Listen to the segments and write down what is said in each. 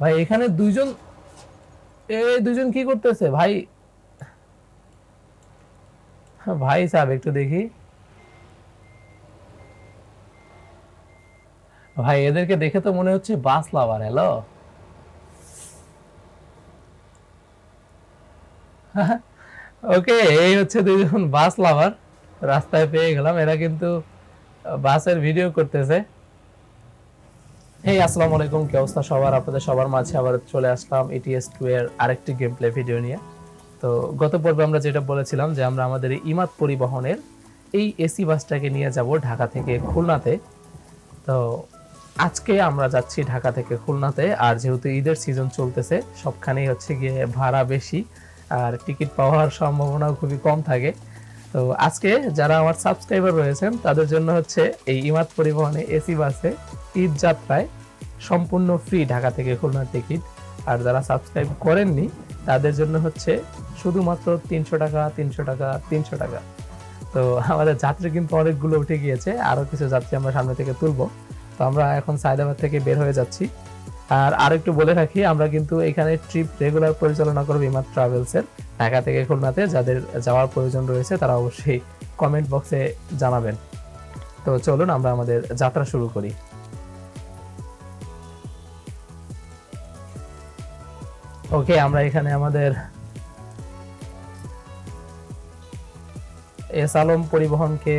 ভাই, এখানে দুইজন এ দুইজন কি করতেছে? ভাই ভাই সাহেব, একটু দেখি। ভাই, এদেরকে দেখে তো মনে হচ্ছে বাস লাভার, হ্যালো? ওকে, এই হচ্ছে দুইজন বাস লাভার। রাস্তায় পেয়ে গেলাম, এরা কিন্তু বাসের ভিডিও করতেছে। হেই আসসালামু আলাইকুম কি অবস্থা সবার? আপনাদের সবার মাঝে আবার চলে আসলাম এটিএস টু এর আরেকটি গেম প্লে ভিডিও নিয়ে। তো গত পর্বে আমরা যেটা বলেছিলাম যে আমরা আমাদের ইমাদ পরিবহনের এই এসি বাসটাকে নিয়ে যাব ঢাকা থেকে খুলনাতে। তো আজকে আমরা যাচ্ছি ঢাকা থেকে খুলনাতে, আর যেহেতু ঈদের সিজন চলতেছে, সবখানেই হচ্ছে গিয়ে ভাড়া বেশি, আর টিকিট পাওয়ার সম্ভাবনাও খুবই কম থাকে। তো আজকে যারা আমার সাবস্ক্রাইবার রয়েছেন, তাদের জন্য হচ্ছে এই ইমাদ পরিবহনে এসি বাসে ঈদ যাত্রায় সম্পূর্ণ ফ্রি ঢাকা থেকে খুলনার টিকিট আর যারা সাবস্ক্রাইব করেননি, তাদের জন্য হচ্ছে শুধুমাত্র তিনশো টাকা তিনশো টাকা তিনশো টাকা। তো আমাদের যাত্রী কিন্তু অনেকগুলো উঠে গিয়েছে আরও কিছু যাত্রী আমরা সামনে থেকে তুলবো। তো আমরা এখন সায়দাবাদ থেকে বের হয়ে যাচ্ছি। আর আরেকটু বলে রাখি, আমরা কিন্তু এখানে ট্রিপ রেগুলার পরিচালনা করব ইমাদ ট্রাভেলসের, ঢাকা থেকে খুলনাতে। যাদের যাওয়ার প্রয়োজন রয়েছে, তারা অবশ্যই কমেন্ট বক্সে জানাবেন। তো চলুন আমরা আমাদের যাত্রা শুরু করি। ওকে, আমরা এখানে আমাদের এস আলম পরিবহনকে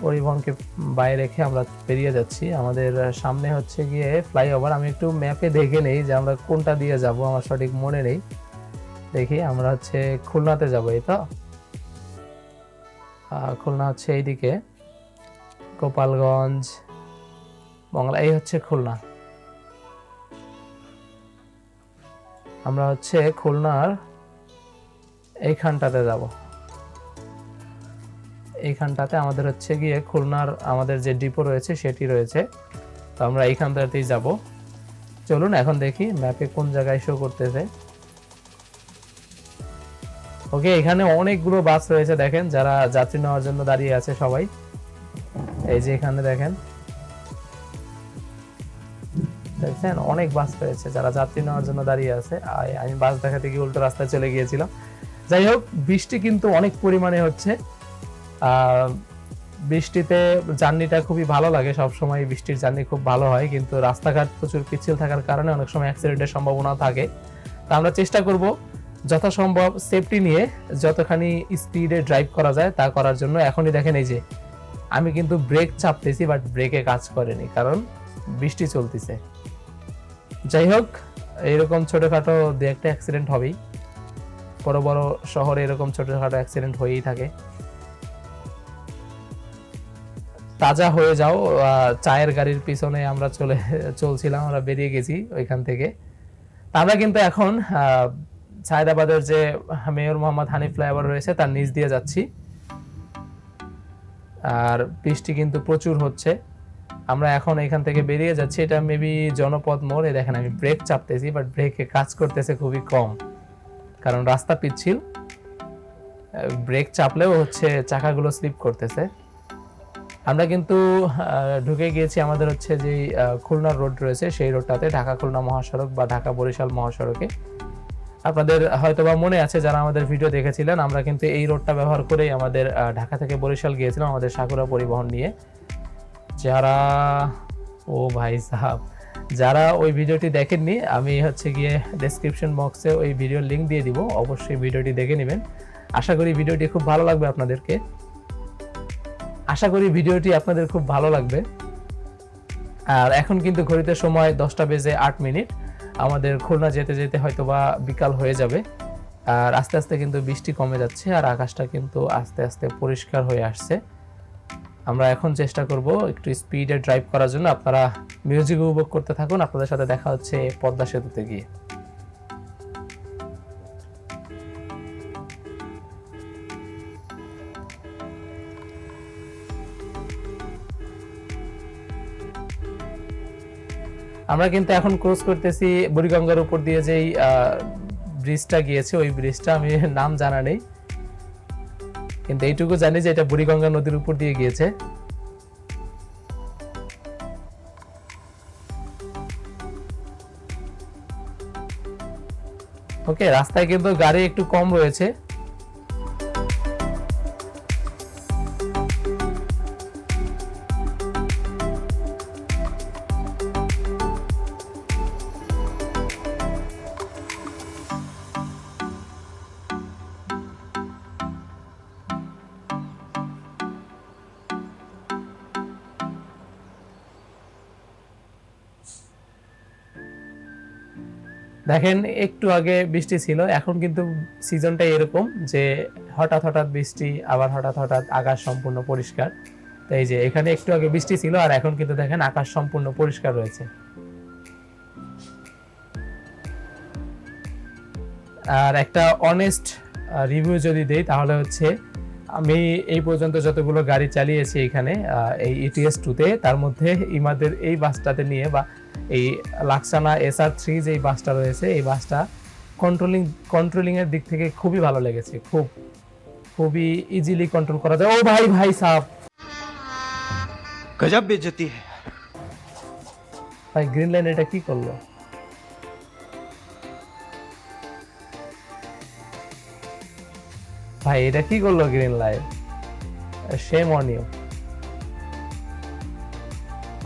পরিবহনকে বাইরে রেখে আমরা বেরিয়ে যাচ্ছি। আমাদের সামনে হচ্ছে গিয়ে ফ্লাইওভার আমি একটু ম্যাপে দেখে নেই যে আমরা কোনটা দিয়ে যাব, আমার সঠিক মনে নেই। দেখি, আমরা হচ্ছে খুলনাতে যাব, এই তো? খুলনা হচ্ছে এইদিকে। গোপালগঞ্জ বাংলা এই হচ্ছে খুলনা। আমরা হচ্ছে খুলনার এইখানটাতে যাব। এইখানটাতে আমাদের হচ্ছে গিয়ে খুলনার আমাদের যে ডিপো রয়েছে সেটি রয়েছে। তো আমরা এইখানটাতেই যাব। চলুন এখন দেখি ম্যাপে কোন জায়গায় শো করতেছে। ওকে, এখানে অনেকগুলো বাস রয়েছে দেখেন, যারা যাত্রী নেওয়ার জন্য দাঁড়িয়ে আছে সবাই। এই যে এখানে দেখেন। দেখছেন অনেক বাস পেয়েছে যারা যাত্রী নেওয়ার জন্য দাঁড়িয়ে আছে। আমি বাস দেখাতে গিয়ে উল্টো রাস্তায় চলে গিয়েছিলাম। যাই হোক, বৃষ্টি কিন্তু অনেক পরিমাণে হচ্ছে। বৃষ্টিতে জার্নিটা খুবই ভালো লাগে। সব সময় বৃষ্টির জার্নি খুব ভালো হয়। কিন্তু রাস্তাঘাট প্রচুর পিচ্ছিল থাকার কারণে অনেক সময় অ্যাক্সিডেন্টের সম্ভাবনা থাকে। তা আমরা চেষ্টা করব যথাসম্ভব সেফটি নিয়ে যতখানি স্পিডে ড্রাইভ করা যায় তা করার জন্য। এখনই দেখেন এই যে, আমি কিন্তু ব্রেক চাপতেছি বাট ব্রেকে কাজ করেনি, কারণ বৃষ্টি চলতেছে। যাই হোক, এরকম ছোটখাটো দু একটা অ্যাক্সিডেন্ট হবেই। বড় বড় শহরে এরকম ছোটোখাটো অ্যাক্সিডেন্ট হয়েই থাকে। তাজা হয়ে যাও চায়ের গাড়ির পিছনে আমরা চলে, চলছিলাম, আমরা বেরিয়ে গেছি ওইখান থেকে। আমরা কিন্তু এখন সায়দাবাদের যে মেয়র মোহাম্মদ হানিফ ফ্লাইওভার রয়েছে, তার নিচ দিয়ে যাচ্ছি। আর বৃষ্টি কিন্তু প্রচুর হচ্ছে। আমরা এখন এখান থেকে বেরিয়ে যাচ্ছি। এটা মেবি জনপদ মোড়ে, দেখেন আমি ব্রেক চাপতেছি বাট ব্রেকে কাজ করতেছে খুবই কম। কারণ রাস্তা পিচ্ছিল। ব্রেক চাপলেও হচ্ছে চাকাগুলো স্লিপ করতেছে। আমরা কিন্তু ঢুকে গিয়েছি আমাদের হচ্ছে যে খুলনা রোড রয়েছে, সেই রোডটাতে ঢাকা খুলনা মহাসড়ক বা ঢাকা বরিশাল মহাসড়কে। আপনাদের হয়তোবা মনে আছে যারা আমাদের ভিডিও দেখেছিলেন, আমরা কিন্তু এই রোডটা ব্যবহার করেই আমাদের ঢাকা থেকে বরিশাল গিয়েছিলাম আমাদের সাকুরা পরিবহন নিয়ে। যারা, ও ভাই সাহাব, যারা ওই ভিডিওটি দেখেননি, আমি হচ্ছে গিয়ে ডেসক্রিপশন বক্সে ওই ভিডিওর লিংক দিয়ে দিব, অবশ্যই ভিডিওটি দেখে নেবেন। আশা করি ভিডিওটি খুব ভালো লাগবে আপনাদেরকে। আশা করি ভিডিওটি আপনাদের খুব ভালো লাগবে। আর এখন কিন্তু ঘড়িতে সময় দশটা বেজে আট মিনিট। আমাদের খুলনা যেতে যেতে হয়তো বা বিকাল হয়ে যাবে। আর আস্তে আস্তে কিন্তু বৃষ্টি কমে যাচ্ছে আর আকাশটা কিন্তু আস্তে আস্তে পরিষ্কার হয়ে আসছে। আমরা এখন চেষ্টা করব একটু স্পিডে ড্রাইভ করার জন্য। আপনারা মিউজিক উপভোগ করতে থাকুন, আপনাদের সাথে দেখা হচ্ছে পদ্মা সেতুতে গিয়ে। আমরা কিন্তু এখন ক্রস করতেছি বুড়িগঙ্গার উপর দিয়ে যেই ব্রিজটা গিয়েছে, ওই ব্রিজটা আমি নাম জানা নেই। কিন্তু এইটুকু জানি যে এটা বুড়িগঙ্গা নদীর উপর দিয়ে গিয়েছে। ওকে রাস্তায় কিন্তু গাড়ি একটু কম রয়েছে। দেখেন, একটু আগে বৃষ্টি ছিল, এখন কিন্তু সিজনটা এরকম যে হঠাৎ হঠাৎ বৃষ্টি, আবার হঠাৎ হঠাৎ আকাশ সম্পূর্ণ পরিষ্কার। এই যে এখানে একটু আগে বৃষ্টি ছিল, আর এখন কিন্তু দেখেন আকাশ সম্পূর্ণ পরিষ্কার রয়েছে। আর একটা অনেস্ট রিভিউ যদি দেই, তাহলে হচ্ছে আমি এই পর্যন্ত যতগুলো গাড়ি চালিয়েছি এখানে এই E ইটিএস টুতে তার মধ্যে ইমাদের এই বাসটাতে নিয়ে বা এই লাক্সানা এস আর থ্রি যে বাসটা রয়েছে এই বাসটা কন্ট্রোলিং কন্ট্রোলিংয়ের দিক থেকে খুবই ভালো লেগেছে। খুব খুবই ইজিলি কন্ট্রোল করা যায়। ও ভাই ভাই সাফ গজব বেজতি ভাই গ্রিন লাইন এটা কি করল? ভাই এটা কি করল গ্রিন লাইন সেম অন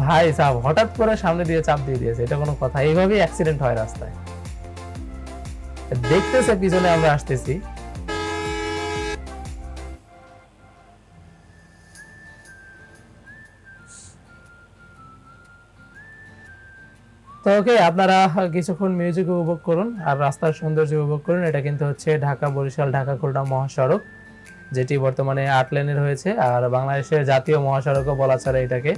ভাই সাহেব হঠাৎ করে সামনে দিয়ে চাপ দিয়ে দিয়েছে, এটা কোনো কথা। এইভাবেই অ্যাক্সিডেন্ট হয় রাস্তায়। দেখতেছে, পিছনে আমরা আসতেছি। তো ওকে, আপনারা কিছুক্ষণ মিউজিক উপভোগ করুন, আর রাস্তার সৌন্দর্য উপভোগ করুন। এটা কিন্তু হচ্ছে ঢাকা, বরিশাল, ঢাকা, খুলনা মহাসড়ক, যেটি বর্তমানে আট লেনের হয়েছে। আর বাংলাদেশের জাতীয় মহাসড়কও বলা ছাড়া এটাকে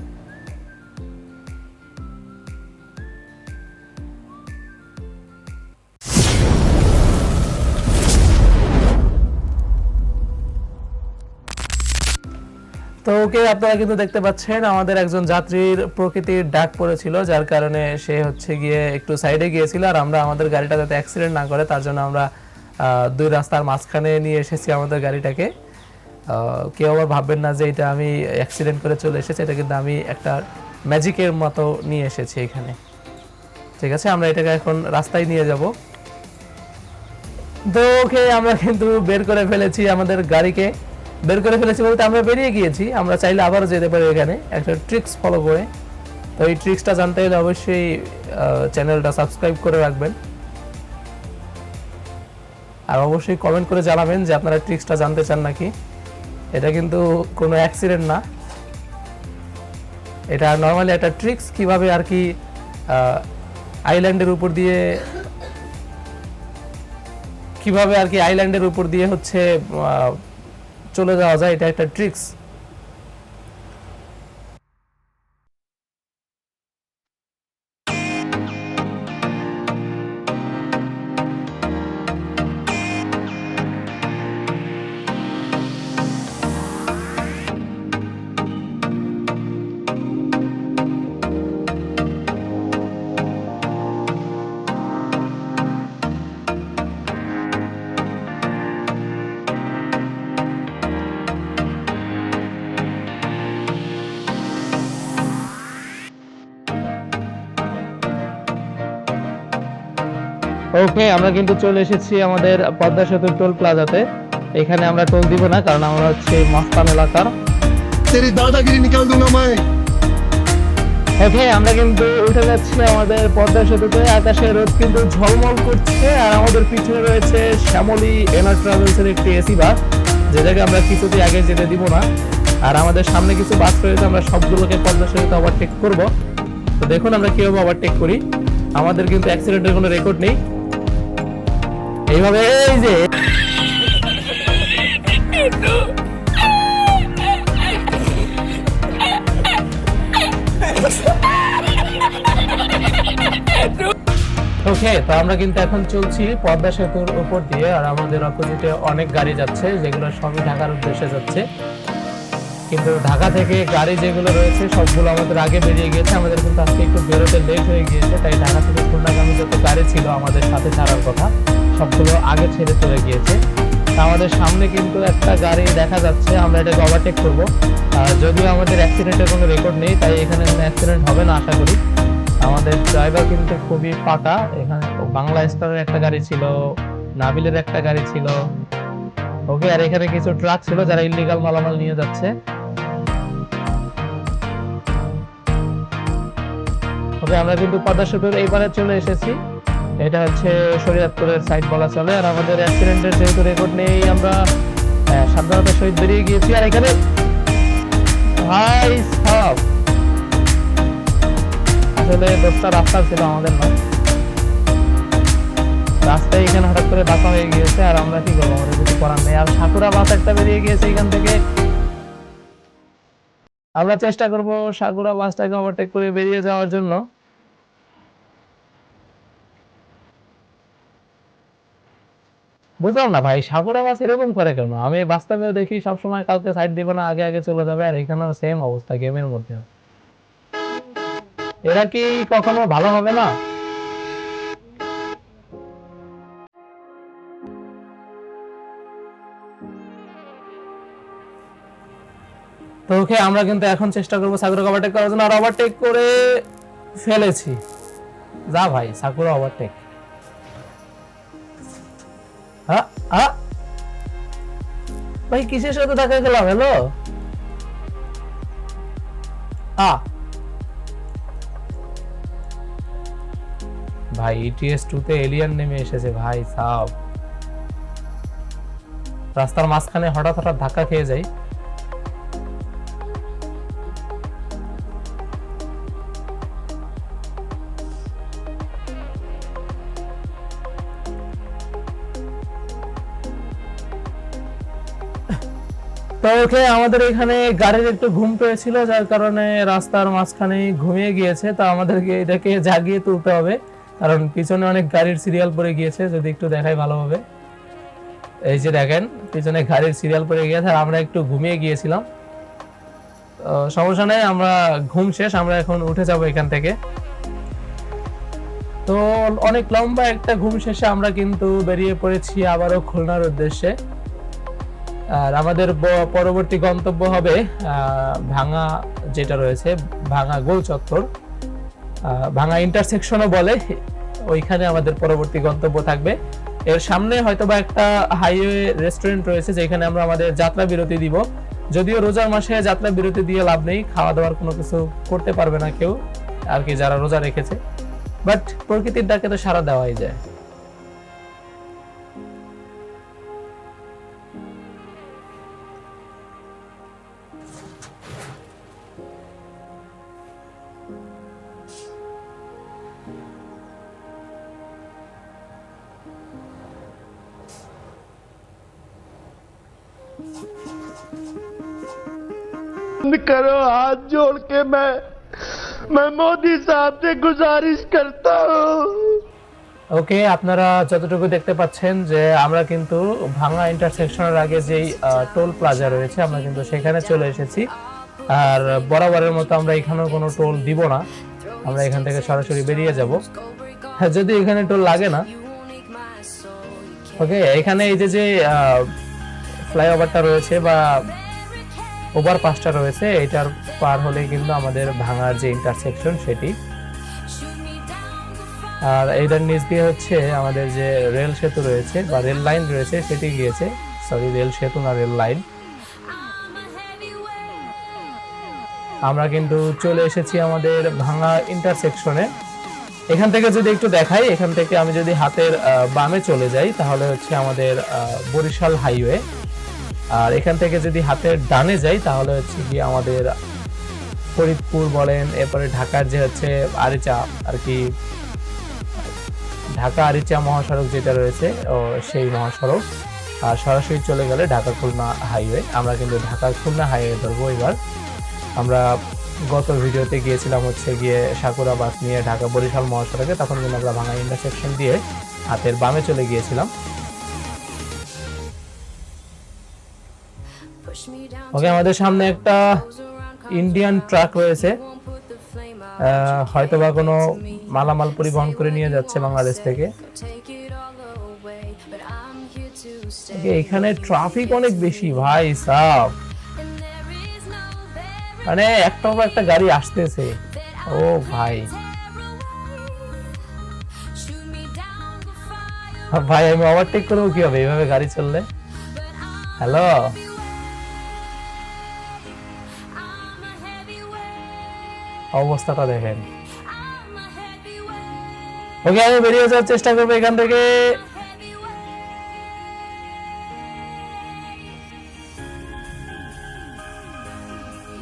তো ওকে আপনারা কিন্তু দেখতে পাচ্ছেন, আমাদের একজন যাত্রীর প্রকৃতির ডাক পড়েছিল, যার কারণে সে হচ্ছে গিয়ে একটু সাইডে গিয়েছিল আর আমরা আমাদের গাড়িটা যাতে অ্যাক্সিডেন্ট না করে, তার জন্য আমরা দুই রাস্তার মাঝখানে নিয়ে এসেছি আমাদের গাড়িটাকে। কেউ আবার ভাববেন না যে এটা আমি অ্যাক্সিডেন্ট করে চলে এসেছি, এটা কিন্তু আমি একটা ম্যাজিকের মতো নিয়ে এসেছি এখানে। ঠিক আছে, আমরা এটাকে এখন রাস্তায় নিয়ে যাব। তো ওকে আমরা কিন্তু বের করে ফেলেছি আমাদের গাড়িকে। বের করে ফেলেছি বলতে আমরা বেরিয়ে গিয়েছি, আমরা চাইলে আবারও যেতে পারি এখানে। একটা ট্রিক্স ফলো করে। তো এই ট্রিক্সটা জানতে হলে অবশ্যই চ্যানেলটা সাবস্ক্রাইব করে রাখবেন। আর অবশ্যই কমেন্ট করে জানাবেন যে আপনারা ট্রিক্সটা জানতে চান নাকি। এটা কিন্তু কোনো অ্যাক্সিডেন্ট না। এটা নর্মালি একটা ট্রিক্স কীভাবে আর কি আইল্যান্ডের উপর দিয়ে, কীভাবে আর কি আইল্যান্ডের উপর দিয়ে হচ্ছে চলে যাওয়া যায় এটা একটা ট্রিক্স ওকে আমরা কিন্তু চলে এসেছি আমাদের পদ্মা সেতু টোল প্লাজাতে। এখানে আমরা টোল দিব না কারণ আমরা হচ্ছে মাস্তান এলাকার। তেরি দাদাগিরি নিকাল দুঙ্গা মায় ওকে আমরা কিন্তু উঠে যাচ্ছি আমাদের পদ্মা সেতুতে। আকাশে রোদ কিন্তু ঝলমল করছে আর আমাদের পিছনে রয়েছে শ্যামলী এনার ট্রাভেলসের একটি এসি বাস যেটাকে আমরা কিছুতেই আগে যেতে দিব না। আর আমাদের সামনে কিছু বাস রয়েছে আমরা সবগুলোকে পদ্মা সেতুতে ওভারটেক করব। তো দেখুন আমরা কীভাবে ওভারটেক করি। আমাদের কিন্তু অ্যাক্সিডেন্টের কোনো রেকর্ড নেই। এইভাবে, এই যে। ওকে তো আমরা কিন্তু এখন চলছি পদ্মা সেতুর উপর দিয়ে, আর আমাদের অপোজিটে অনেক গাড়ি যাচ্ছে, যেগুলো সবই ঢাকার উদ্দেশ্যে যাচ্ছে। কিন্তু ঢাকা থেকে গাড়ি যেগুলো রয়েছে, সবগুলো আমাদের আগে বেরিয়ে গিয়েছে। আমাদের কিন্তু আজকে একটু বেরোতে লেট হয়ে গিয়েছে, তাই ঢাকা থেকে খুলনাগামী যত গাড়ি ছিল আমাদের সাথে ছাড়ার কথা। সবগুলো আগে ছেড়ে চলে গিয়েছে। আমাদের সামনে কিন্তু একটা গাড়ি দেখা যাচ্ছে, আমরা এটাকে ওভারটেক করব। যদিও আমাদের অ্যাক্সিডেন্টের কোনো রেকর্ড নেই, তাই এখানে অ্যাক্সিডেন্ট হবে না, আশা করি। আমাদের ড্রাইভার কিন্তু খুবই পাকা এখানে বাংলা স্টারের একটা গাড়ি ছিল, নাবিলের একটা গাড়ি ছিল। ওকে, আর এখানে কিছু ট্রাক ছিল যারা ইলিগাল মালামাল নিয়ে যাচ্ছে। ওকে, আমরা কিন্তু পদ্মা সেতুর এইবারে চলে এসেছি। এটা হচ্ছে শরীয়তপুরের সাইড বলা চলে, আর আমাদের অ্যাক্সিডেন্টের যেহেতু রেকর্ড নেই, আমরা সাবধানতার সহিত বেরিয়ে গিয়েছি। আর এখানে আসলে রাস্তা ছিল আমাদের রাস্তায় এখানে হঠাৎ করে বাঁকা হয়ে গিয়েছে, আর আমরা কি করব? আমাদের কিছু করার নেই। আর সাকুরা বাস একটা বেরিয়ে গিয়েছে এখান থেকে। আমরা চেষ্টা করব সাকুরা বাসটাকে ওভারটেক করে বেরিয়ে যাওয়ার জন্য। বুঝলাম না ভাই সাকুরা বাস এরকম করে কেন? আমি বাস্তবেও দেখি সবসময় কাউকে সাইড দিবে না, আগে আগে চলে যাবে, আর এখানেও সেম অবস্থা গেমের মধ্যে। এরা কি কখনো ভালো হবে না? তো ওকে আমরা কিন্তু এখন চেষ্টা করব সাকুরা ওভারটেক করার জন্য, আর ওভারটেক করে ফেলেছি। যা ভাই, সাকুরা ওভারটেক ভাই, কিসের সাথে দেখা গেলাম হ্যালো আ। ভাই ইটিএস টু তে এলিয়ান নেমে এসেছে, ভাই, সাব। রাস্তার মাঝখানে হঠাৎ হঠাৎ ধাক্কা খেয়ে যাই। তো আমাদের এখানে গাড়ির একটু ঘুম পেয়েছিল, যার কারণে রাস্তার মাঝখানে ঘুমিয়ে গিয়েছে। তো আমাদেরকে এটাকে জাগিয়ে তুলতে হবে, কারণ পিছনে অনেক গাড়ির সিরিয়াল পড়ে গিয়েছে, যদি একটু দেখাই ভালোভাবে। এই যে দেখেন, পিছনে গাড়ির সিরিয়াল পড়ে গিয়েছে, আর আমরা একটু ঘুমিয়ে গিয়েছিলাম। সমস্যা নেই, আমরা ঘুম শেষ, আমরা এখন উঠে যাব এখান থেকে। তো অনেক লম্বা একটা ঘুম শেষে আমরা কিন্তু বেরিয়ে পড়েছি আবারও খুলনার উদ্দেশ্যে। আর আমাদের পরবর্তী গন্তব্য হবে ভাঙা যেটা রয়েছে, ভাঙা গোল চত্বর। ভাঙা ইন্টারসেকশনও বলে, ওইখানে আমাদের পরবর্তী গন্তব্য থাকবে। এর সামনে হয়তোবা একটা হাইওয়ে রেস্টুরেন্ট রয়েছে, যেখানে আমরা আমাদের যাত্রা বিরতি দিব। যদিও রোজার মাসে যাত্রা বিরতি দিয়ে লাভ নেই খাওয়া দাওয়ার কোনো কিছু করতে পারবে না কেউ, আর কি যারা রোজা রেখেছে। বাট প্রকৃতির ডাকে তো সারা দেওয়াই যায়। करो हाथ जोड़ के मैं मैं मोदी साहब से गुजारिश करता हूँ ওকে আপনারা যতটুকু দেখতে পাচ্ছেন যে আমরা কিন্তু ভাঙা ইন্টারসেকশনের আগে যেই টোল প্লাজা রয়েছে আমরা কিন্তু সেখানে চলে এসেছি আর বরাবরের মতো আমরা এখানেও কোনো টোল দিব না আমরা এখান থেকে সরাসরি বেরিয়ে যাব হ্যাঁ যদি এখানে টোল লাগে না ওকে এখানে এই যে যে ফ্লাইওভারটা রয়েছে বা ওভারপাসটা রয়েছে, এটার পার হলে কিন্তু আমাদের ভাঙার যে ইন্টারসেকশন সেটি। আর এইটার নিচ দিয়ে হচ্ছে আমাদের যে রেল সেতু রয়েছে বা রেল লাইন রয়েছে, সেটি গিয়েছে। সরি রেল সেতু না, রেল লাইন। আমরা কিন্তু চলে এসেছি আমাদের ভাঙা ইন্টারসেকশনে এখান থেকে যদি একটু দেখাই, এখান থেকে আমি যদি হাতের বামে চলে যাই, তাহলে হচ্ছে আমাদের বরিশাল হাইওয়ে আর এখান থেকে যদি হাতের ডানে যাই, তাহলে হচ্ছে কি আমাদের ফরিদপুর বলেন, এরপরে ঢাকার যে হচ্ছে আরিচা আর কি, ঢাকা আরিচা মহাসড়ক যেটা রয়েছে, ও সেই মহাসড়ক, আর সরাসরি চলে গেলে ঢাকা খুলনা হাইওয়ে। আমরা কিন্তু ঢাকা খুলনা হাইওয়ে ধরবো এবার। আমরা গত ভিডিওতে গিয়েছিলাম হচ্ছে গিয়ে সাকুরা বাস নিয়ে ঢাকা বরিশাল মহাসড়কে, তখন কিন্তু আমরা ভাঙা ইন্টারসেকশন দিয়ে হাতের বামে চলে গিয়েছিলাম। ওকে, আমাদের সামনে একটা ইন্ডিয়ান ট্রাক রয়েছে। হয়তোবা কোনো মালামাল পরিবহন করে নিয়ে যাচ্ছে বাংলাদেশ থেকে। এখানে ট্রাফিক অনেক বেশি, ভাই সাব। মানে একটা পর একটা গাড়ি আসতেছে। ও ভাই। ভাই, আমি ওভারটেক করব কি হবে? এইভাবে গাড়ি চললে? হ্যালো অবস্থাটা দেখেন। ওকে আমি বেরিয়ে যাওয়ার চেষ্টা করব এখান থেকে।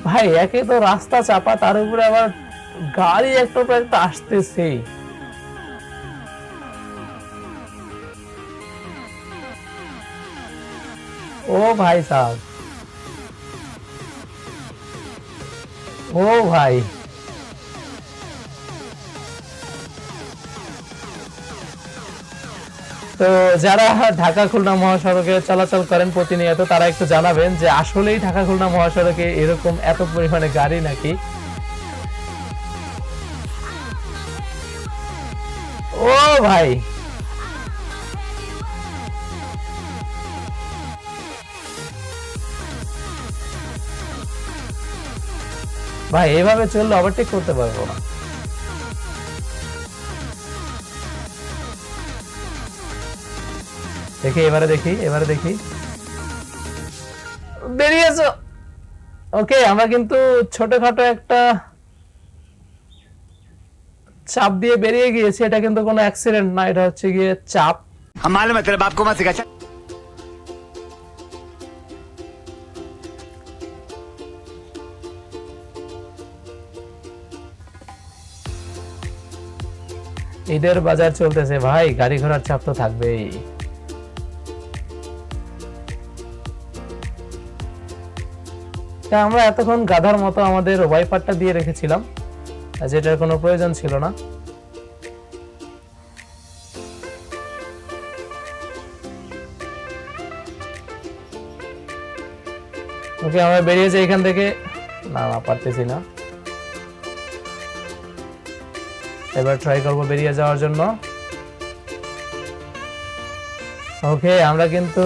ভাই, একে তো রাস্তা চাপা, তার উপরে আবার গাড়ি একটা পর একটা আসতেছে। ও ভাই সাহেব। ও ভাই। তো যারা ঢাকা খুলনা মহাসড়কে চলাচল করেন প্রতিনিয়ত, তারা একটু জানাবেন যে আসলেই ঢাকা খুলনা মহাসড়কে এরকম এত পরিমাণে গাড়ি নাকি? ও ভাই! ভাই, এভাবে চললে ওভারটেক করতে পারব না। দেখি এবারে দেখি এবারে দেখি। বেরিয়েছো। ওকে আমরা কিন্তু ছোটখাটো একটা চাপ দিয়ে বেরিয়ে গিয়েছি। এটা কিন্তু কোনো অ্যাক্সিডেন্ট না এটা হচ্ছে গিয়ে চাপ। মালুম তেরে বাপ কোমা শিখাচ্ছে ঈদের বাজার চলতেছে। ভাই গাড়ি ঘোড়ার চাপ তো থাকবেই। তা আমরা এতক্ষণ গাধার মতো আমাদের ওয়াইপারটা দিয়ে রেখেছিলাম যেটার কোনো প্রয়োজন ছিল না। ওকে, আমরা বেরিয়ে যাই এখান থেকে। না না, পারতেছি না। এবার ট্রাই করব বেরিয়ে যাওয়ার জন্য। ওকে, আমরা কিন্তু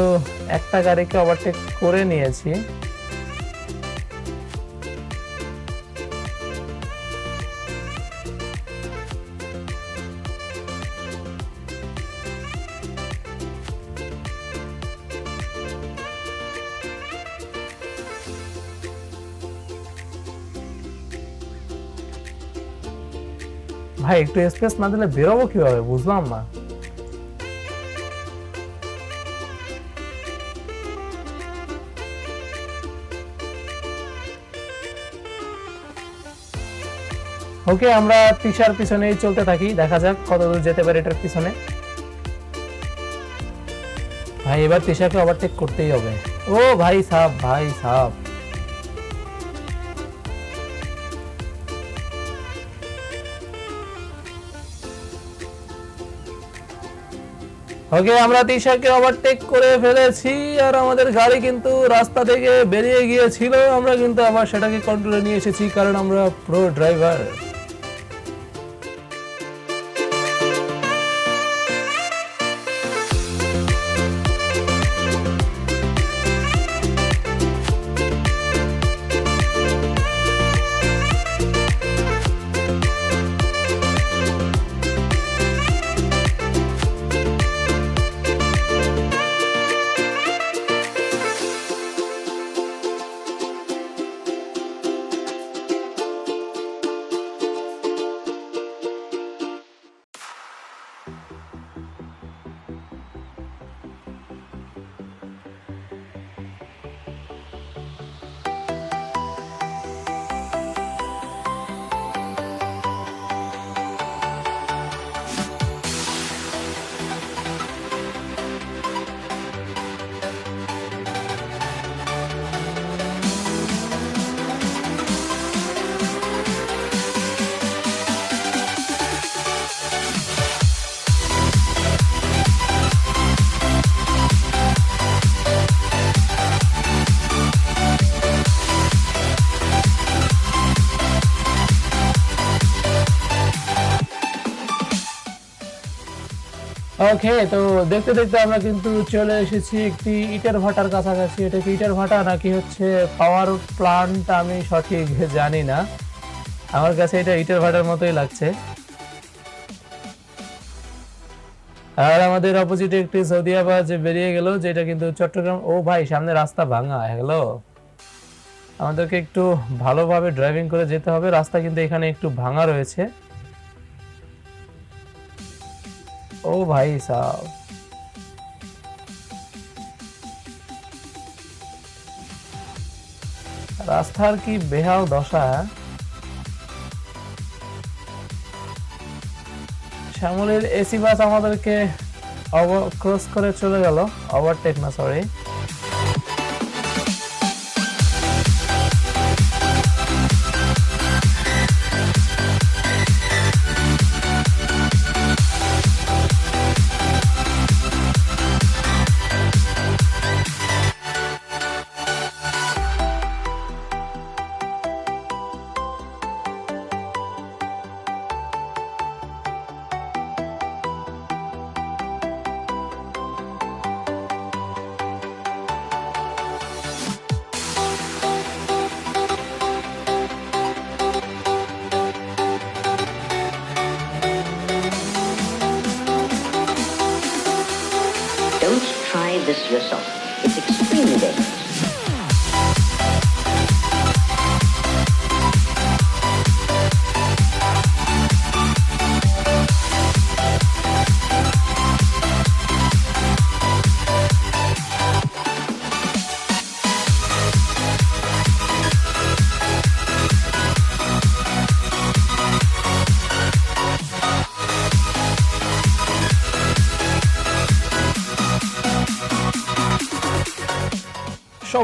একটা গাড়িকে ওভারটেক করে নিয়েছি। একটু স্পেস না দিলে বেরোবো কীভাবে? বুঝলাম না। ওকে, আমরা তিশার পিছনেই চলতে থাকি। দেখা যাক কত দূর যেতে পারে এটার পিছনে। ভাই, এবার তিশাকে ওভারটেক করতেই হবে। ও, ভাই সাহ ভাই সাহ ওকে, আমরা তিশাকে ওভারটেক করে ফেলেছি, আর আমাদের গাড়ি কিন্তু রাস্তা থেকে বেরিয়ে গিয়েছিল। আমরা কিন্তু আবার সেটাকে কন্ট্রোলে নিয়ে এসেছি, কারণ আমরা প্রো ড্রাইভার ওকে তো দেখতে দেখতে আমরা কিন্তু চলে এসেছি একটি ইটের ভাটার কাছাকাছি। এটা কি ইটের ভাটা নাকি হচ্ছে পাওয়ার প্লান্ট আমি সঠিক জানি না। আমার কাছে এটা ইটের ভাটার মতোই লাগছে। আর আমাদের অপোজিটে একটি সৌদি আবাজ বেরিয়ে গেল, যেটা কিন্তু চট্টগ্রাম ও ভাই, সামনে রাস্তা ভাঙা হ্যালো আমাদেরকে একটু ভালোভাবে ড্রাইভিং করে যেতে হবে। রাস্তা কিন্তু এখানে একটু ভাঙা রয়েছে। ও ভাই সাহ। রাস্তার কি বেহাল দশা হ্যাঁ? শ্যামলের এসি বাস আমাদেরকে ক্রস করে চলে গেল। ওভারটেক না সরি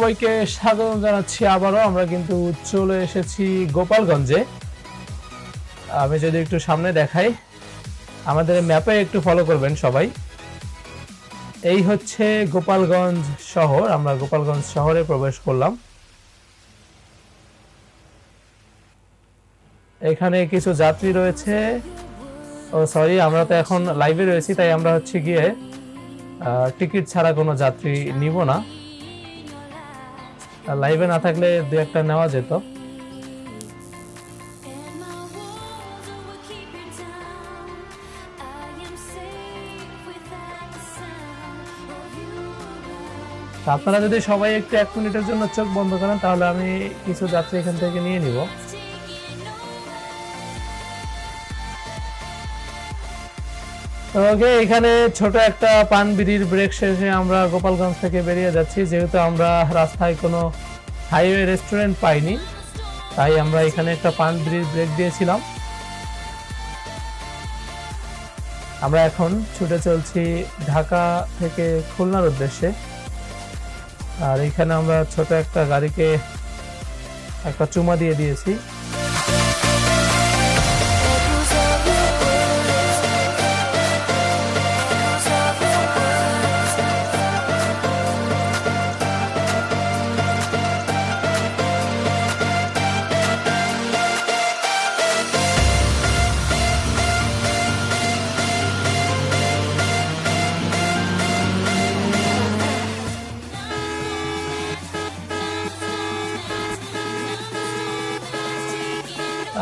সবাইকে স্বাগত জানাচ্ছি আবারও। আমরা কিন্তু চলে এসেছি গোপালগঞ্জে। আমি যদি একটু সামনে দেখাই, আমাদের ম্যাপে একটু ফলো করবেন সবাই। এই হচ্ছে গোপালগঞ্জ শহর। আমরা গোপালগঞ্জ শহরে প্রবেশ করলাম। এখানে কিছু যাত্রী রয়েছে। ও সরি আমরা তো এখন লাইভে রয়েছি, তাই আমরা হচ্ছে গিয়ে টিকিট ছাড়া কোনো যাত্রী নিব না। লাইভে না থাকলে দু একটা নেওয়া যেত। আপনারা যদি সবাই একটু এক মিনিটের জন্য চোখ বন্ধ করেন, তাহলে আমি কিছু যাত্রী এখান থেকে নিয়ে নিব। ওকে, এখানে ছোট একটা পান বিড়ির ব্রেক শেষে আমরা গোপালগঞ্জ থেকে বেরিয়ে যাচ্ছি। যেহেতু আমরা রাস্তায় কোনো হাইওয়ে রেস্টুরেন্ট পাইনি, তাই আমরা এখানে একটা পান বিড়ির ব্রেক দিয়েছিলাম। আমরা এখন ছুটে চলছি ঢাকা থেকে খুলনার উদ্দেশ্যে। আর এখানে আমরা ছোট একটা গাড়িকে একটা চুমা দিয়ে দিয়েছি।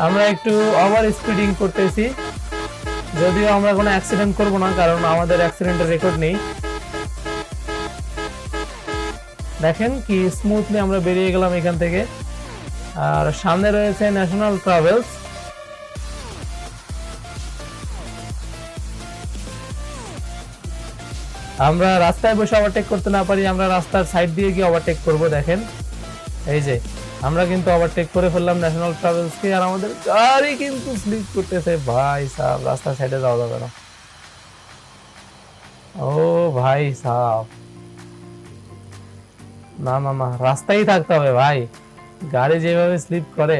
আমরা একটু ওভার স্পিডিং করতেছি। যদিও আমরা কোনো অ্যাক্সিডেন্ট করব না, কারণ আমাদের অ্যাক্সিডেন্টের রেকর্ড নেই। দেখেন কি স্মুথলি আমরা বেরিয়ে গেলাম এখান থেকে। আর সামনে রয়েছে ন্যাশনাল ট্রাভেলস আমরা রাস্তায় বসে ওভারটেক করতে না পারি, আমরা রাস্তার সাইড দিয়ে গিয়ে ওভারটেক করব, দেখেন। এই যে। আমরা কিন্তু আবার ওভারটেক করে ফেললাম ন্যাশনাল ট্রাভেলস কে, আর আমাদের গাড়ি কিন্তু স্লিপ করতেছে। ভাই সাহেব রাস্তা সাইডে যাওয়া যাবে না। ও ভাই সাহেব না না না, রাস্তায় থাকতে হবে ভাই। গাড়ি যেভাবে স্লিপ করে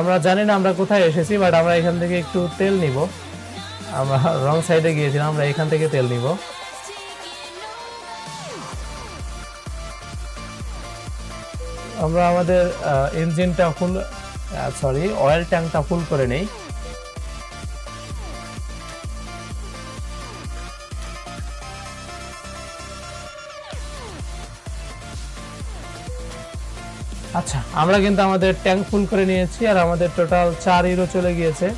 আমরা জানি না আমরা কোথায় এসেছি বাট আমরা এখান থেকে একটু তেল নিব। আমরা রং সাইডে গিয়েছিলাম, আমরা এখান থেকে তেল নিব। আমরা আমাদের ইঞ্জিনটা ফুল সরি অয়েল ট্যাঙ্কটা ফুল করে নেই। আমরা কিন্তু আমাদের ট্যাঙ্ক ফুল করে নিয়েছি আর আমাদের টোটাল চার ইউরো চলে গিয়েছে।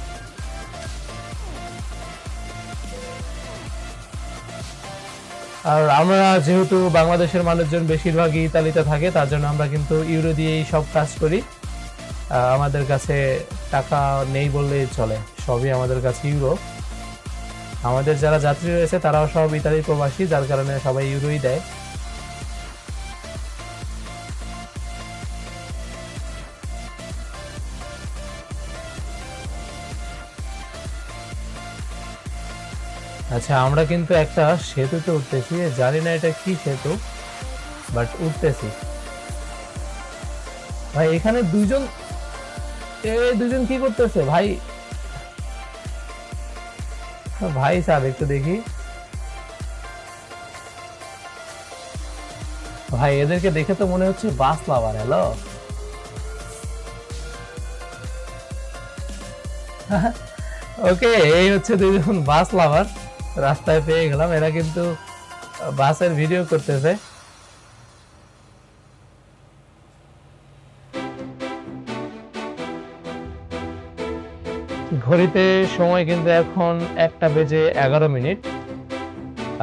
আর আমরা যেহেতু বাংলাদেশের মানুষজন বেশিরভাগই ইতালিতে থাকে, তার জন্য আমরা কিন্তু ইউরো দিয়েই সব কাজ করি। আমাদের কাছে টাকা নেই বললেই চলে, সবই আমাদের কাছে ইউরো আমাদের যারা যাত্রী রয়েছে তারাও সব ইতালি প্রবাসী, যার কারণে সবাই ইউরোই দেয়। আচ্ছা আমরা কিন্তু একটা সেতুতে উঠতেছি জানি না এটা কি সেতু বাট উঠতেছি। ভাই, এখানে দুইজন, এ দুজন কি করতেছে? ভাই ভাই সাহেব, একটু দেখি। ভাই, এদেরকে দেখে তো মনে হচ্ছে বাস লাভার, হ্যালো? ওকে, এই হচ্ছে দুইজন বাস লাভার। রাস্তায় পেয়ে গেলাম। এরা কিন্তু বাসের ভিডিও করতেছে। ঘড়িতে সময় কিন্তু এখন একটা বেজে এগারো মিনিট।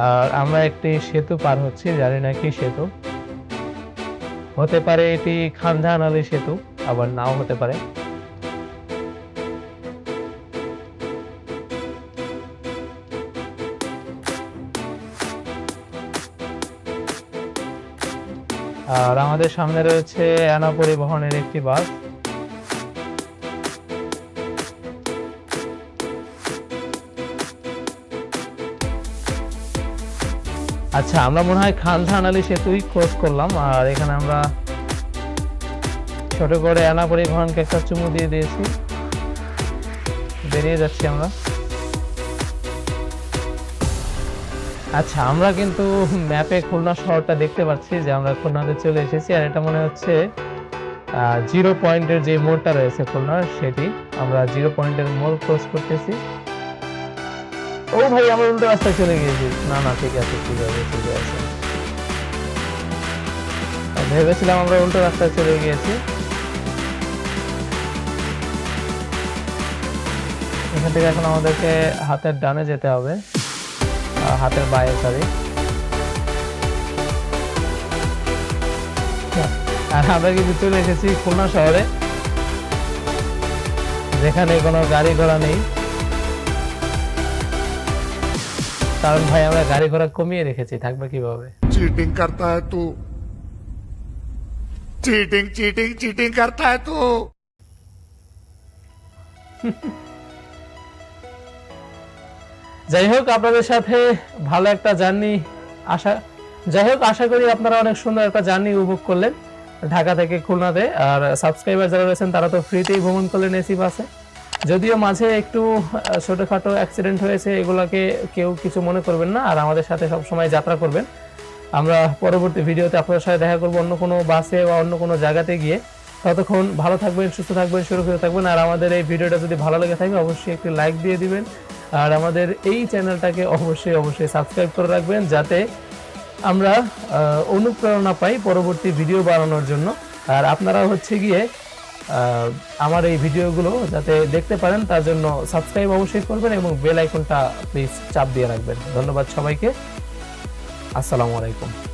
আর আমরা একটি সেতু পার হচ্ছি, জানি না কি সেতু। হতে পারে এটি খানজাহান আলী সেতু, আবার নাও হতে পারে। আর আমাদের সামনে রয়েছে অ্যানা পরিবহনের একটি বাস। আচ্ছা আমরা মনে হয় খানজাহান আলী সেতুই ক্রস করলাম, আর এখানে আমরা ছোট করে অ্যানা পরিবহনকে একটা চুমু দিয়ে দিয়েছি। বেরিয়ে যাচ্ছি আমরা। আচ্ছা আমরা কিন্তু ম্যাপে খুলনা শহরটা দেখতে পাচ্ছি যে আমরা খুলনাতে চলে এসেছি আর এটা মনে হচ্ছে জিরো পয়েন্টের যে মোড়টা রয়েছে খুলনার সেটি, আমরা জিরো পয়েন্টের মোড় ক্রস করতেছি। ও ভাই, আমরা উল্টো রাস্তায় চলে গিয়েছি। না না, ঠিক আছে ঠিক আছে ঠিক আছে। ভেবেছিলাম আমরা উল্টো রাস্তায় চলে গিয়েছি। এখান থেকে এখন আমাদেরকে হাতের ডানে যেতে হবে। হাতের বাইরে সরি আর আমরা কিন্তু চলে এসেছি খুলনা শহরে যেখানে কোনো গাড়ি ঘোড়া নেই। কারণ ভাই আমরা গাড়ি ঘোড়া কমিয়ে রেখেছি থাকবে কীভাবে? চিটিং করতা হ্যায় চিটিং চিটিং চিটিং করতা হ্যায় যাই হোক, আপনাদের সাথে ভালো একটা জার্নি আশা যাই হোক, আশা করি আপনারা অনেক সুন্দর একটা জার্নি উপভোগ করলেন ঢাকা থেকে খুলনাতে। আর সাবস্ক্রাইবার যারা রয়েছেন, তারা তো ফ্রিতেই ভ্রমণ করলেন এসি বাসে। যদিও মাঝে একটু ছোটোখাটো অ্যাক্সিডেন্ট হয়েছে, এগুলোকে কেউ কিছু মনে করবেন না, আর আমাদের সাথে সব সময় যাত্রা করবেন। আমরা পরবর্তী ভিডিওতে আপনাদের সাথে দেখা করব অন্য কোনো বাসে বা অন্য কোনো জায়গাতে গিয়ে। ততক্ষণ ভালো থাকবেন, সুস্থ থাকবেন, সুরক্ষিত থাকবেন। আর আমাদের এই ভিডিওটা যদি ভালো লেগে থাকে, অবশ্যই একটি লাইক দিয়ে দিবেন। আর আমাদের এই চ্যানেলটাকে অবশ্যই অবশ্যই সাবস্ক্রাইব করে রাখবেন যাতে আমরা অনুপ্রেরণা পাই পরবর্তী ভিডিও বানানোর জন্য। আর আপনারা হচ্ছে গিয়ে আমার এই ভিডিওগুলো যাতে দেখতে পারেন, তার জন্য সাবস্ক্রাইব অবশ্যই করবেন এবং বেল আইকনটা প্লিজ চাপ দিয়ে রাখবেন। ধন্যবাদ সবাইকে। আসসালামু আলাইকুম।